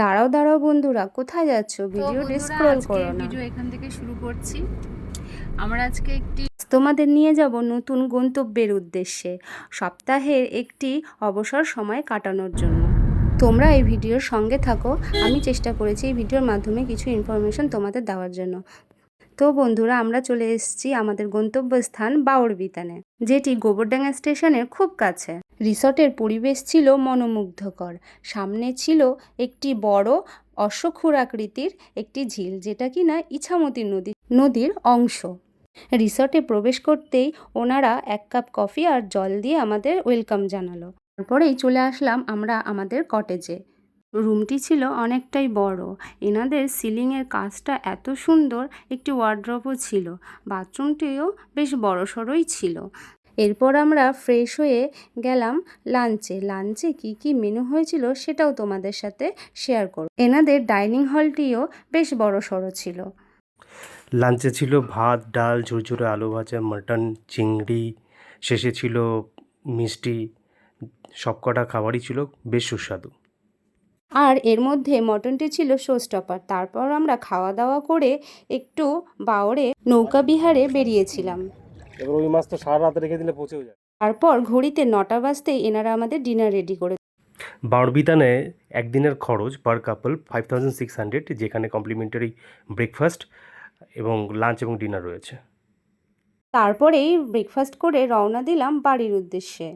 দাঁড়াও দাঁড়াও বন্ধুরা কোথায় যাচ্ছ? ভিডিও ভিডিওটি স্ক্রল করো না। ভিডিও এখান থেকে শুরু করছি। আমরা আজকে একটি তোমাদের নিয়ে যাব নতুন গন্তব্যের উদ্দেশ্যে সপ্তাহের একটি অবসর সময় কাটানোর জন্য। তোমরা এই ভিডিওর সঙ্গে থাকো আমি চেষ্টা করেছি এই ভিডিওর মাধ্যমে কিছু ইনফরমেশন তোমাদের দেওয়ার জন্য। তো বন্ধুরা, আমরা চলে এসেছি আমাদের গন্তব্যস্থান বাউরবিতানে যেটি গোবরডাঙ্গা স্টেশনের খুব কাছে। রিসর্টের পরিবেশ ছিল মনোমুগ্ধকর। সামনে ছিল একটি বড় অশ্বক্ষুর আকৃতির একটি ঝিল, যেটা কিনা ইছামতি নদী, নদীর অংশ। রিসর্টে প্রবেশ করতেই ওনারা এক কাপ কফি আর জল দিয়ে আমাদের ওয়েলকাম জানালো। তারপরেই চলে আসলাম আমরা আমাদের কটেজে। রুমটি ছিল অনেকটাই বড়। এনাদের সিলিংয়ের কাজটা এত সুন্দর, একটি ওয়ার্ড্রপও ছিল। বাথরুমটিও বেশ বড় বড়সড়ই ছিল। এরপর আমরা ফ্রেশ হয়ে গেলাম লাঞ্চে। লাঞ্চে কি কি মেনু হয়েছিল সেটাও তোমাদের সাথে শেয়ার করব। এনাদের ডাইনিং হলটিও বেশ বড় সড়ো ছিল। লাঞ্চে ছিল ভাত, ডাল, ঝুরঝুরে আলু ভাজা, মাটন, চিংড়ি, শেষে ছিল মিষ্টি, সবকটা খাবারই ছিল বেশ সুস্বাদু। আর এর মধ্যে মটনটি ছিল শো স্টপার তারপর আমরা খাওয়া দাওয়া করে একটু বাওরে নৌকা বিহারে বেরিয়েছিলাম। এবার ওই মাছ তো সারা রাত রেখে দিলে পচেও যায়। তারপর ঘড়িতে নটা বাজতেই এনারা আমাদের ডিনার রেডি করে বাউরবিতানে একদিনের খরচ per couple five thousand six hundred যেখানে কমপ্লিমেন্টারি ব্রেকফাস্ট এবং লাঞ্চ এবং ডিনার রয়েছে। তারপরেই ব্রেকফাস্ট করে রওনা দিলাম বাড়ির উদ্দেশ্যে।